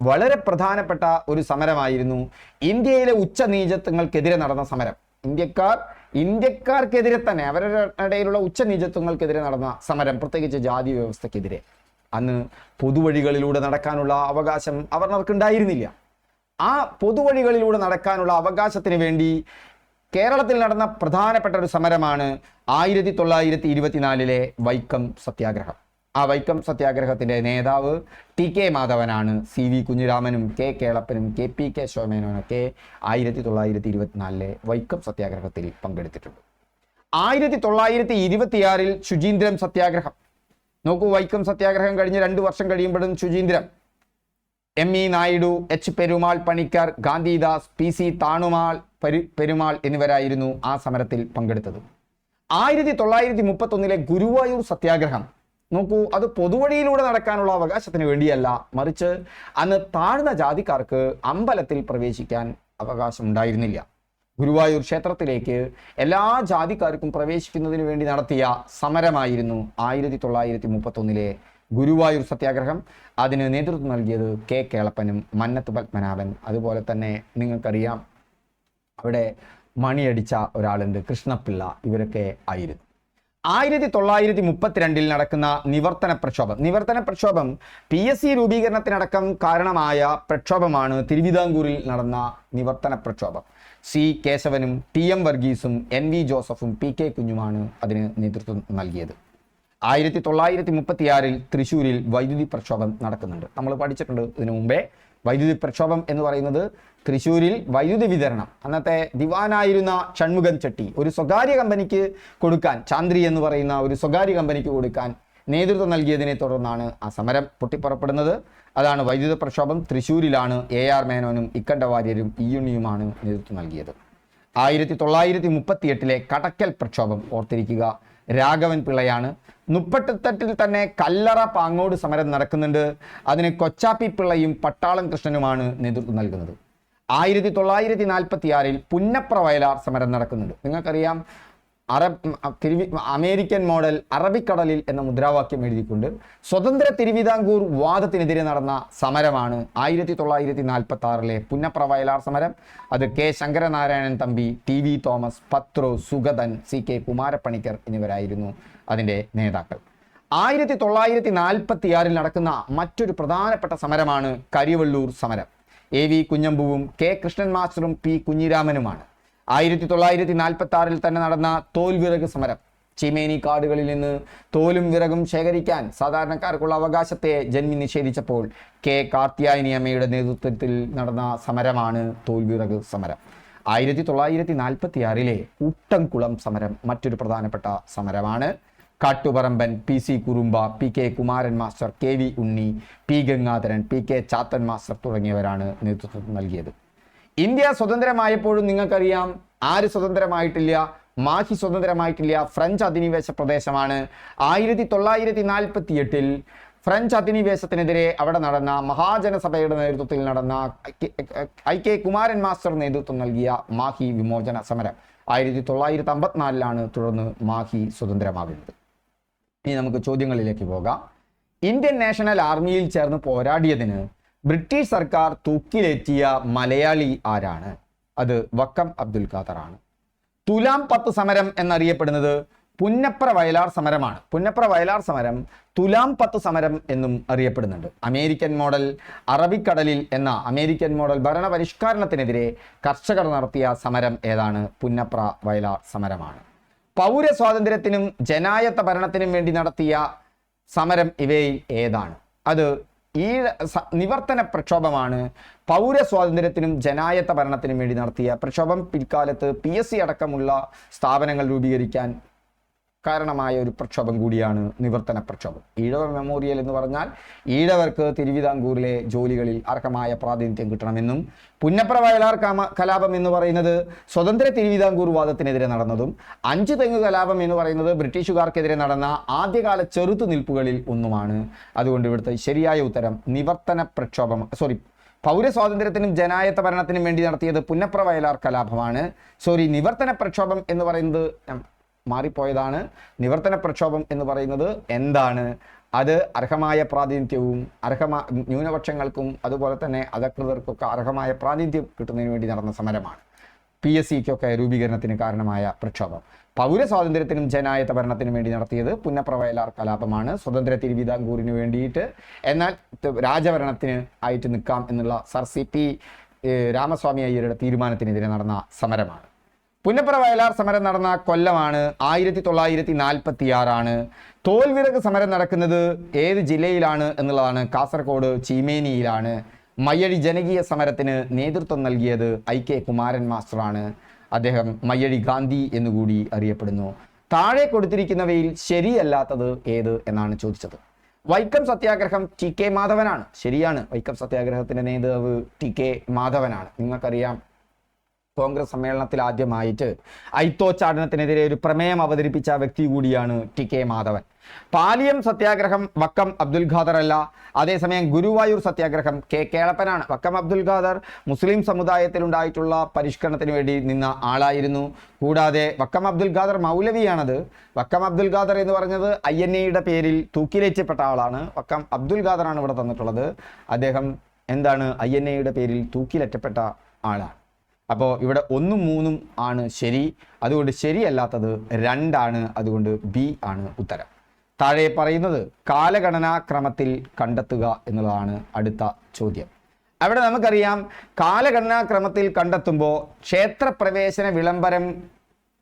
Speaker 1: വളരെ പ്രധാനപ്പെട്ട ഒരു സമരമായിരുന്നു ഇന്ത്യയിലെ ഉച്ചനീചത്വങ്ങൾക്കെതിരെ നടന്ന സമരം. ഇന്ത്യക്കാർ ഇന്ത്യക്കാർക്കെതിരെ തന്നെ അവരുടെ ഇടയിലുള്ള ഉച്ചനീചത്വങ്ങൾക്കെതിരെ നടന്ന സമരം പ്രത്യേകിച്ച് ജാതി വ്യവസ്ഥക്കെതിരെ. അന്ന് പൊതുവഴികളിലൂടെ നടക്കാനുള്ള അവകാശം അവർക്ക് ഉണ്ടായിരുന്നില്ല ആ പൊതുവഴികളിലൂടെ നടക്കാനുള്ള അവകാശത്തിന് വേണ്ടി കേരളത്തിൽ നടന്ന പ്രധാനപ്പെട്ട ഒരു സമരമാണ് ആയിരത്തി തൊള്ളായിരത്തി ഇരുപത്തിനാലിലെ വൈക്കം സത്യാഗ്രഹം. ആ വൈക്കം സത്യാഗ്രഹത്തിന്റെ നേതാവ് ടി കെ മാധവനാണ്. സി വി കുഞ്ഞിരാമനും കെ കേളപ്പനും കെ പി കെ ശോമേനോനൊക്കെ ആയിരത്തി തൊള്ളായിരത്തി ഇരുപത്തിനാലിലെ വൈക്കം സത്യാഗ്രഹത്തിൽ പങ്കെടുത്തിട്ടുണ്ട്. ആയിരത്തി തൊള്ളായിരത്തി ഇരുപത്തിയാറിൽ ശുചീന്ദ്രം സത്യാഗ്രഹം. നോക്കൂ വൈക്കം സത്യാഗ്രഹം കഴിഞ്ഞ് രണ്ട് വർഷം കഴിയുമ്പോഴും Suchindram. M E Naidu H Perumal Panicker Gandhidas P C Thanumal പെരു Perumal എന്നിവരായിരുന്നു ആ സമരത്തിൽ പങ്കെടുത്തത്. ആയിരത്തി തൊള്ളായിരത്തി മുപ്പത്തൊന്നിലെ ഗുരുവായൂർ സത്യാഗ്രഹം നോക്കൂ അത് പൊതുവഴിയിലൂടെ നടക്കാനുള്ള അവകാശത്തിന് വേണ്ടിയല്ല. മറിച്ച് അന്ന് താഴ്ന്ന ജാതിക്കാർക്ക് അമ്പലത്തിൽ പ്രവേശിക്കാൻ അവകാശം ഉണ്ടായിരുന്നില്ല ഗുരുവായൂർ ക്ഷേത്രത്തിലേക്ക് എല്ലാ ജാതിക്കാർക്കും പ്രവേശിക്കുന്നതിന് വേണ്ടി നടത്തിയ സമരമായിരുന്നു ആയിരത്തി തൊള്ളായിരത്തി മുപ്പത്തൊന്നിലെ ഗുരുവായൂർ സത്യാഗ്രഹം. അതിന് നേതൃത്വം നൽകിയത് കെ കേളപ്പനും മന്നത്ത് പത്മനാഭൻ. അതുപോലെ തന്നെ നിങ്ങൾക്കറിയാം അവിടെ മണിയടിച്ച ഒരാളുണ്ട് കൃഷ്ണപിള്ള. ഇവരൊക്കെ ആയിരുന്നു. ആയിരത്തി തൊള്ളായിരത്തി മുപ്പത്തിരണ്ടിൽ നടക്കുന്ന നിവർത്തന പ്രക്ഷോഭം. നിവർത്തന പ്രക്ഷോഭം പി എസ് സി രൂപീകരണത്തിനടക്കം കാരണമായ പ്രക്ഷോഭമാണ് തിരുവിതാംകൂറിൽ നടന്ന നിവർത്തന പ്രക്ഷോഭം. സി കേശവനും ടി എം വർഗീസും എൻ വി ജോസഫും പി കെ കുഞ്ഞുമാണ് അതിന് നേതൃത്വം നൽകിയത്. ആയിരത്തി തൊള്ളായിരത്തി മുപ്പത്തിയാറിൽ തൃശ്ശൂരിൽ വൈദ്യുതി പ്രക്ഷോഭം നടക്കുന്നുണ്ട്. നമ്മൾ പഠിച്ചിട്ടുണ്ട് ഇതിനു മുമ്പേ. വൈദ്യുതി പ്രക്ഷോഭം എന്ന് പറയുന്നത് തൃശ്ശൂരിൽ വൈദ്യുതി വിതരണം. അന്നത്തെ ദിവാനായിരുന്ന ഷൺമുഖൻ ചെട്ടി ഒരു സ്വകാര്യ കമ്പനിക്ക് കൊടുക്കാൻ ചാന്ദ്രി എന്ന് പറയുന്ന ഒരു സ്വകാര്യ കമ്പനിക്ക് കൊടുക്കാൻ നേതൃത്വം നൽകിയതിനെ തുടർന്നാണ് ആ സമരം പൊട്ടിപ്പുറപ്പെടുന്നത്. അതാണ് വൈദ്യുത പ്രക്ഷോഭം തൃശ്ശൂരിലാണ് എ ആർ മേനോനും ഇക്കണ്ട വാര്യരും ഇയുണിയുമാണ് നേതൃത്വം നൽകിയത്. ആയിരത്തി തൊള്ളായിരത്തി മുപ്പത്തി എട്ടിലെ കടക്കൽ പ്രക്ഷോഭം ഓർത്തിരിക്കുക. രാഘവൻ പിള്ളയാണ്. മുപ്പത്തെട്ടിൽ തന്നെ കല്ലറ പാങ്ങോട് സമരം നടക്കുന്നുണ്ട്. അതിന് കൊച്ചാപ്പി പിള്ളയും പട്ടാളം കൃഷ്ണനുമാണ് നേതൃത്വം നൽകുന്നത്. ആയിരത്തി തൊള്ളായിരത്തി നാൽപ്പത്തി ആറിൽ പുന്നപ്ര വയലാർ സമരം നടക്കുന്നുണ്ട്. നിങ്ങൾക്കറിയാം അറബ് തിരുവി അമേരിക്കൻ മോഡൽ അറബിക്കടലിൽ എന്ന മുദ്രാവാക്യം എഴുതിക്കൊണ്ട് സ്വതന്ത്ര തിരുവിതാംകൂർ വാദത്തിനെതിരെ നടന്ന സമരമാണ് ആയിരത്തി തൊള്ളായിരത്തി നാൽപ്പത്തി ആറിലെ പുന്നപ്ര വയലാർ സമരം. അത് K Sankaranarayanan Thampi T V Thomas പത്രോ Sugathan C K Kumarapanicker എന്നിവരായിരുന്നു അതിന്റെ നേതാക്കൾ. ആയിരത്തി തൊള്ളായിരത്തി നാൽപ്പത്തി ആറിൽ നടക്കുന്ന മറ്റൊരു പ്രധാനപ്പെട്ട സമരമാണ് കരിവള്ളൂർ സമരം. എ വി കുഞ്ഞമ്പുവും കെ കൃഷ്ണൻ മാസ്റ്ററും പി കുഞ്ഞിരാമനുമാണ്. ആയിരത്തി തൊള്ളായിരത്തി നാൽപ്പത്തി ആറിൽ തന്നെ നടന്ന തോൽവിറക് സമരം. ചിമേനി കാടുകളിൽ നിന്ന് തോലും വിറകും ശേഖരിക്കാൻ സാധാരണക്കാർക്കുള്ള അവകാശത്തെ ജന്മി നിഷേധിച്ചപ്പോൾ കെ കാർത്തിയായനി അമ്മയുടെ നേതൃത്വത്തിൽ നടന്ന സമരമാണ് തോൽവിറക് സമരം. ആയിരത്തി തൊള്ളായിരത്തി നാൽപ്പത്തി ആറിലെ ഊട്ടംകുളം സമരം മറ്റൊരു പ്രധാനപ്പെട്ട സമരമാണ്. Kattuparamban P C Kurumba P K Kumaran master K V Unni P Gangadharan P K Chathan master തുടങ്ങിയവരാണ് നേതൃത്വം നൽകിയത്. ഇന്ത്യ സ്വതന്ത്രമായപ്പോഴും നിങ്ങൾക്കറിയാം ആര് സ്വതന്ത്രമായിട്ടില്ല? മാഹി സ്വതന്ത്രമായിട്ടില്ല. ഫ്രഞ്ച് അധിനിവേശ പ്രദേശമാണ്. ആയിരത്തി തൊള്ളായിരത്തി നാൽപ്പത്തി എട്ടിൽ ഫ്രഞ്ച് അധിനിവേശത്തിനെതിരെ അവിടെ നടന്ന മഹാജനസഭയുടെ നേതൃത്വത്തിൽ നടന്ന ഐ കെ കുമാരൻ മാസ്റ്റർ നേതൃത്വം നൽകിയ മാഹി വിമോചന സമരം ആയിരത്തി തൊള്ളായിരത്തി അമ്പത്തിനാലിലാണ് തുടർന്ന് മാഹി സ്വതന്ത്രമാകുന്നത്. ഇനി നമുക്ക് ചോദ്യങ്ങളിലേക്ക് പോകാം. ഇന്ത്യൻ നാഷണൽ ആർമിയിൽ ചേർന്ന് പോരാടിയതിന് ബ്രിട്ടീഷ് സർക്കാർ തൂക്കിലേറ്റിയ മലയാളി ആരാണ്? അത് വക്കം അബ്ദുൽ ഖാദറാണ് തുലാം പത്ത് സമരം എന്നറിയപ്പെടുന്നത് പുന്നപ്ര വയലാർ സമരമാണ്. പുന്നപ്ര വയലാർ സമരം തുലാം പത്ത് സമരം എന്നും അറിയപ്പെടുന്നുണ്ട്. അമേരിക്കൻ മോഡൽ അറബിക്കടലിൽ എന്ന അമേരിക്കൻ മോഡൽ ഭരണപരിഷ്കരണത്തിനെതിരെ കർഷകർ നടത്തിയ സമരം ഏതാണ്? പുന്നപ്ര വയലാർ സമരമാണ്. പൗരസ്വാതന്ത്ര്യത്തിനും ജനായത്ത ഭരണത്തിനും വേണ്ടി നടത്തിയ സമരം ഇവയിൽ ഏതാണ്? അത് ഈ നിവർത്തന പ്രക്ഷോഭമാണ് പൗരസ്വാതന്ത്ര്യത്തിനും ജനായത്ത ഭരണത്തിനും വേണ്ടി നടത്തിയ പ്രക്ഷോഭം പിൽക്കാലത്ത് പി എസ് സി അടക്കമുള്ള സ്ഥാപനങ്ങൾ രൂപീകരിക്കാൻ കാരണമായ ഒരു പ്രക്ഷോഭം കൂടിയാണ് നിവർത്തന പ്രക്ഷോഭം. ഈഴവ മെമ്മോറിയൽ എന്ന് പറഞ്ഞാൽ ഈഴവർക്ക് തിരുവിതാംകൂറിലെ ജോലികളിൽ അർഹമായ പ്രാതിനിധ്യം കിട്ടണമെന്നും പുന്നപ്ര വയലാർ കലാപം എന്ന് പറയുന്നത് സ്വതന്ത്ര തിരുവിതാംകൂർ വാദത്തിനെതിരെ നടന്നതും അഞ്ച് തെങ്ങ് കലാപം എന്ന് പറയുന്നത് ബ്രിട്ടീഷുകാർക്കെതിരെ നടന്ന ആദ്യകാല ചെറുത്തുനിൽപ്പുകളിൽ ഒന്നുമാണ്. അതുകൊണ്ട് ഇവിടുത്തെ ശരിയായ ഉത്തരം നിവർത്തന പ്രക്ഷോഭം സോറി പൗരസ്വാതന്ത്ര്യത്തിനും ജനായത്ത ഭരണത്തിനും വേണ്ടി നടത്തിയത് പുന്നപ്ര വയലാർ കലാപമാണ്. സോറി നിവർത്തന പ്രക്ഷോഭം എന്ന് പറയുന്നത് മാറിപ്പോയതാണ്. നിവർത്തന പ്രക്ഷോഭം എന്ന് പറയുന്നത് എന്താണ്? അത് അർഹമായ പ്രാതിനിധ്യവും അർഹമാ ന്യൂനപക്ഷങ്ങൾക്കും അതുപോലെ തന്നെ അധകൃതർക്കൊക്കെ അർഹമായ പ്രാതിനിധ്യം കിട്ടുന്നതിന് വേണ്ടി നടന്ന സമരമാണ്. പി എസ് സിക്കൊക്കെ രൂപീകരണത്തിന് കാരണമായ പ്രക്ഷോഭം. പൗരസ്വാതന്ത്ര്യത്തിനും ജനായത്ത ഭരണത്തിനും വേണ്ടി നടത്തിയത് പുന്നപ്രവയലാർ കലാപമാണ്. സ്വതന്ത്ര തിരുവിതാംകൂറിന് വേണ്ടിയിട്ട്. എന്നാൽ രാജഭരണത്തിന് ആയിട്ട് നിൽക്കാം എന്നുള്ള സർ സി പി രാമസ്വാമി അയ്യരുടെ തീരുമാനത്തിനെതിരെ നടന്ന സമരമാണ്. പുന്നപ്ര വയലാർ സമരം നടന്ന കൊല്ലമാണ്. ആയിരത്തി തൊള്ളായിരത്തി നാൽപ്പത്തി ആറാണ് തോൽവിറക് സമരം നടക്കുന്നത് ഏത് ജില്ലയിലാണ് എന്നുള്ളതാണ് കാസർഗോഡ് ചീമേനിയിലാണ്. മയ്യഴി ജനകീയ സമരത്തിന് നേതൃത്വം നൽകിയത് ഐ കെ കുമാരൻ മാസ്റ്ററാണ്. അദ്ദേഹം മയ്യഴി ഗാന്ധി എന്നുകൂടി അറിയപ്പെടുന്നു. താഴെ കൊടുത്തിരിക്കുന്നവയിൽ ശരിയല്ലാത്തത് ഏത് എന്നാണ് ചോദിച്ചത്. വൈക്കം സത്യാഗ്രഹം ടി കെ മാധവനാണ്. ശരിയാണ്. വൈക്കം സത്യാഗ്രഹത്തിന്റെ നേതാവ് ടി കെ മാധവനാണ്. നിങ്ങൾക്കറിയാം കോൺഗ്രസ് സമ്മേളനത്തിൽ ആദ്യമായിട്ട് ഐത്തോച്ചാടനത്തിനെതിരെ ഒരു പ്രമേയം അവതരിപ്പിച്ച വ്യക്തി കൂടിയാണ് ടി കെ മാധവൻ. പാലിയം സത്യാഗ്രഹം വക്കം അബ്ദുൽ ഖാദർ അല്ല. അതേസമയം ഗുരുവായൂർ സത്യാഗ്രഹം കെ കേളപ്പനാണ്. വക്കം അബ്ദുൽ ഖാദർ മുസ്ലിം സമുദായത്തിലുണ്ടായിട്ടുള്ള പരിഷ്കരണത്തിന് വേണ്ടി നിന്ന ആളായിരുന്നു. കൂടാതെ വക്കം അബ്ദുൽ ഖാദർ മൗലവിയാണത്. വക്കം അബ്ദുൽ ഖാദർ എന്ന് പറഞ്ഞത് ഐ എൻ എയുടെ പേരിൽ തൂക്കിലേറ്റപ്പെട്ട ആളാണ്. വക്കം അബ്ദുൽ ഖാദറാണ് ഇവിടെ തന്നിട്ടുള്ളത്. അദ്ദേഹം എന്താണ് ഐ എൻ എയുടെ പേരിൽ തൂക്കിലേറ്റപ്പെട്ട ആളാണ്. അപ്പോൾ ഇവിടെ ഒന്നും മൂന്നും ആണ് ശരി. അതുകൊണ്ട് ശരിയല്ലാത്തത് രണ്ടാണ്. അതുകൊണ്ട് ബി ആണ് ഉത്തരം. താഴെ പറയുന്നത് കാലഗണനാ ക്രമത്തിൽ കണ്ടെത്തുക എന്നുള്ളതാണ് അടുത്ത ചോദ്യം. അവിടെ നമുക്കറിയാം കാലഗണനാ ക്രമത്തിൽ കണ്ടെത്തുമ്പോൾ ക്ഷേത്രപ്രവേശന വിളംബരം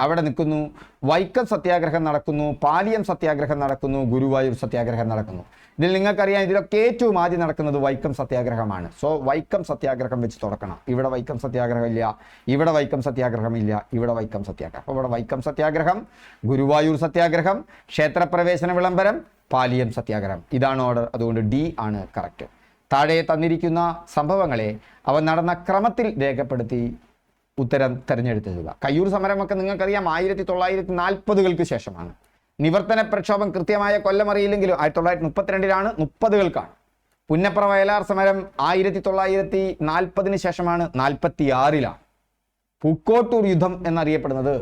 Speaker 1: അവിടെ നിൽക്കുന്നു. വൈക്കം സത്യാഗ്രഹം നടക്കുന്നു. പാലിയം സത്യാഗ്രഹം നടക്കുന്നു. ഗുരുവായൂർ സത്യാഗ്രഹം നടക്കുന്നു. ഇതിൽ നിങ്ങൾക്കറിയാം ഇതിലൊക്കെ ഏറ്റവും ആദ്യം നടക്കുന്നത് വൈക്കം സത്യാഗ്രഹമാണ്. സോ വൈക്കം സത്യാഗ്രഹം വെച്ച് തുടക്കണം ഇവിടെ വൈക്കം സത്യാഗ്രഹം ഇല്ല. ഇവിടെ വൈക്കം സത്യാഗ്രഹം ഇല്ല. ഇവിടെ വൈക്കം സത്യാഗ്രഹം. അപ്പോൾ ഇവിടെ വൈക്കം സത്യാഗ്രഹം ഗുരുവായൂർ സത്യാഗ്രഹം ക്ഷേത്രപ്രവേശന വിളംബരം പാലിയം സത്യാഗ്രഹം. ഇതാണ് ഓർഡർ അതുകൊണ്ട് ഡി ആണ് കറക്റ്റ് താഴെ തന്നിരിക്കുന്ന സംഭവങ്ങളെ അവ നടന്ന ക്രമത്തിൽ രേഖപ്പെടുത്തി ഉത്തരം തിരഞ്ഞെടുത്തെഴുതുക കയ്യൂർ സമരമൊക്കെ നിങ്ങൾക്കറിയാം ആയിരത്തി തൊള്ളായിരത്തി നാൽപ്പതുകൾക്ക് ശേഷമാണ്. നിവർത്തന പ്രക്ഷോഭം കൃത്യമായ കൊല്ലം അറിയില്ലെങ്കിലും ആയിരത്തി തൊള്ളായിരത്തി മുപ്പത്തിരണ്ടിലാണ് മുപ്പതുകൾക്കാണ്. പുന്നപ്ര വയലാർ സമരം ആയിരത്തി തൊള്ളായിരത്തി നാൽപ്പതിന് ശേഷമാണ് നാൽപ്പത്തി ആറിലാണ് പൂക്കോട്ടൂർ യുദ്ധം എന്നറിയപ്പെടുന്നത്.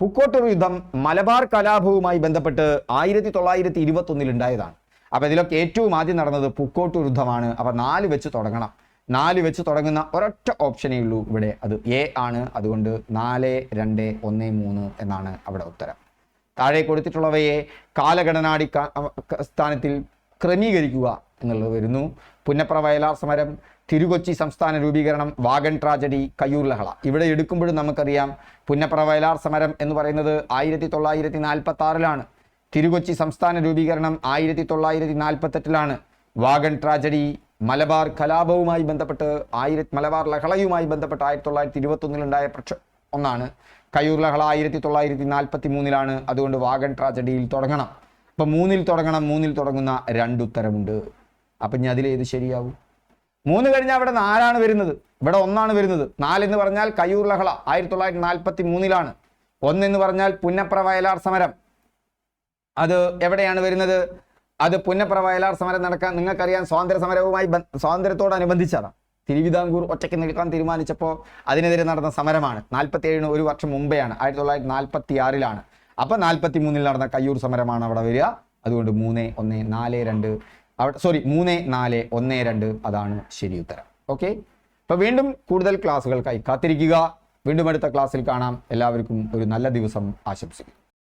Speaker 1: പൂക്കോട്ടൂർ യുദ്ധം മലബാർ കലാപവുമായി ബന്ധപ്പെട്ട് ആയിരത്തി തൊള്ളായിരത്തി ഇരുപത്തി ഒന്നിൽ ഉണ്ടായതാണ് അപ്പൊ ഇതിലൊക്കെ ഏറ്റവും ആദ്യം നടന്നത് പൂക്കോട്ടൂർ യുദ്ധമാണ്. അപ്പൊ നാല് വെച്ച് തുടങ്ങണം. നാല് വെച്ച് തുടങ്ങുന്ന ഒരൊറ്റ ഓപ്ഷനേ ഉള്ളൂ ഇവിടെ. അത് എ ആണ്. അതുകൊണ്ട് നാല് രണ്ട് ഒന്ന് മൂന്ന് എന്നാണ് അവിടെ ഉത്തരം. താഴെ കൊടുത്തിട്ടുള്ളവയെ കാലഘടനാടി സ്ഥാനത്തിൽ ക്രമീകരിക്കുക എന്നുള്ളത് വരുന്നു. പുന്നപ്ര വയലാർ സമരം തിരുകൊച്ചി സംസ്ഥാന രൂപീകരണം വാഗൺ ട്രാജഡി കയ്യൂർ ലഹള. ഇവിടെ എടുക്കുമ്പോഴും നമുക്കറിയാം പുന്നപ്ര വയലാർ സമരം എന്ന് പറയുന്നത് ആയിരത്തി തൊള്ളായിരത്തി നാൽപ്പത്തി ആറിലാണ് തിരുകൊച്ചി സംസ്ഥാന രൂപീകരണം ആയിരത്തി തൊള്ളായിരത്തി നാൽപ്പത്തെട്ടിലാണ് വാഗൺ ട്രാജഡി മലബാർ കലാപവുമായി ബന്ധപ്പെട്ട് ആയിരത്തി മലബാർ ലഹളയുമായി ബന്ധപ്പെട്ട് ആയിരത്തി തൊള്ളായിരത്തി ഇരുപത്തൊന്നിലുണ്ടായ പ്രക്ഷ ഒന്നാണ്. കയ്യൂർ ലഹള ആയിരത്തി തൊള്ളായിരത്തി നാൽപ്പത്തി മൂന്നിലാണ് അതുകൊണ്ട് വാഗൺ ട്രാജഡിയിൽ തുടങ്ങണം. അപ്പം മൂന്നിൽ തുടങ്ങണം മൂന്നിൽ തുടങ്ങുന്ന രണ്ടുത്തരമുണ്ട്. അപ്പം ഇനി അതിലേത് ശരിയാവും? മൂന്ന് കഴിഞ്ഞാൽ അവിടെ നാലാണ് വരുന്നത്. ഇവിടെ ഒന്നാണ് വരുന്നത്. നാലെന്ന് പറഞ്ഞാൽ കയ്യൂർ ലഹള ആയിരത്തി തൊള്ളായിരത്തി നാൽപ്പത്തി മൂന്നിലാണ് ഒന്നെന്ന് പറഞ്ഞാൽ പുന്നപ്ര വയലാർ സമരം. അത് എവിടെയാണ് വരുന്നത്? അത് പുന്നപ്ര വയലാർ സമരം നടക്കാൻ നിങ്ങൾക്കറിയാം സ്വാതന്ത്ര്യ സമരവുമായി സ്വാതന്ത്ര്യത്തോടനുബന്ധിച്ചതാണ്. തിരുവിതാംകൂർ ഒറ്റയ്ക്ക് നിൽക്കാൻ തീരുമാനിച്ചപ്പോൾ അതിനെതിരെ നടന്ന സമരമാണ്. നാൽപ്പത്തി ഏഴിന് ഒരു വർഷം മുമ്പെയാണ് ആയിരത്തി തൊള്ളായിരത്തി നാൽപ്പത്തി ആറിലാണ് അപ്പോൾ നാൽപ്പത്തി മൂന്നിൽ നടന്ന കയ്യൂർ സമരമാണ് അവിടെ വരിക. അതുകൊണ്ട് മൂന്ന് ഒന്ന് നാല് രണ്ട് അവിടെ സോറി മൂന്ന് നാല് ഒന്ന് രണ്ട് അതാണ് ശരി ഉത്തരം. ഓക്കെ അപ്പോൾ വീണ്ടും കൂടുതൽ ക്ലാസ്സുകൾക്കായി കാത്തിരിക്കുക. വീണ്ടും അടുത്ത ക്ലാസ്സിൽ കാണാം. എല്ലാവർക്കും ഒരു നല്ല ദിവസം ആശംസിക്കുന്നു.